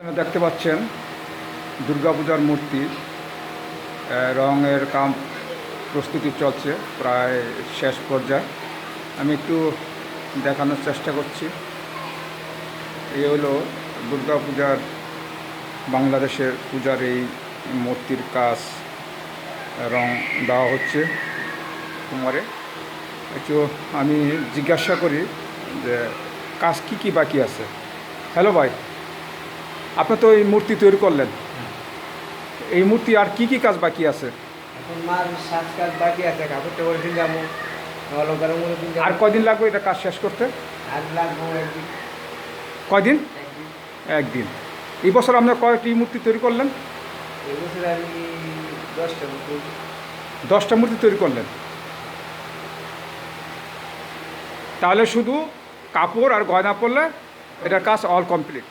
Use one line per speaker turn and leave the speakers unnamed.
দেখতে পাচ্ছেন দুর্গাপূজার মূর্তি রঙের কাম প্রস্তুতি চলছে প্রায় শেষ পর্যায়ে। আমি একটু দেখানোর চেষ্টা করছি। এই হলো দুর্গাপূজার বাংলাদেশের পূজার এই মূর্তির কাজ রং দেওয়া হচ্ছে কুমারে। একটু আমি জিজ্ঞাসা করি যে কাজ কী কী বাকি আছে? হ্যালো ভাই। আপনি তো এই মূর্তি তৈরি করলেন। এই মূর্তি আর কি কি কাজ বাকি আছে?
এখন মার সাত কাজ বাকি আছে কাপড় টাপড় যাব অলঙ্কারের মধ্যে
আর কয়দিন লাগবে এটা কাজ শেষ করতে?
আর লাগবো একদিন।
কয়দিন? একদিন। এই বছর আপনার কয়টি মূর্তি তৈরি করলেন?
এই বছর আমি দশটা মতো
দশটা মূর্তি তৈরি করলেন। তাহলে শুধু কাপড় আর গয়না পরলে এটার কাজ অল কমপ্লিট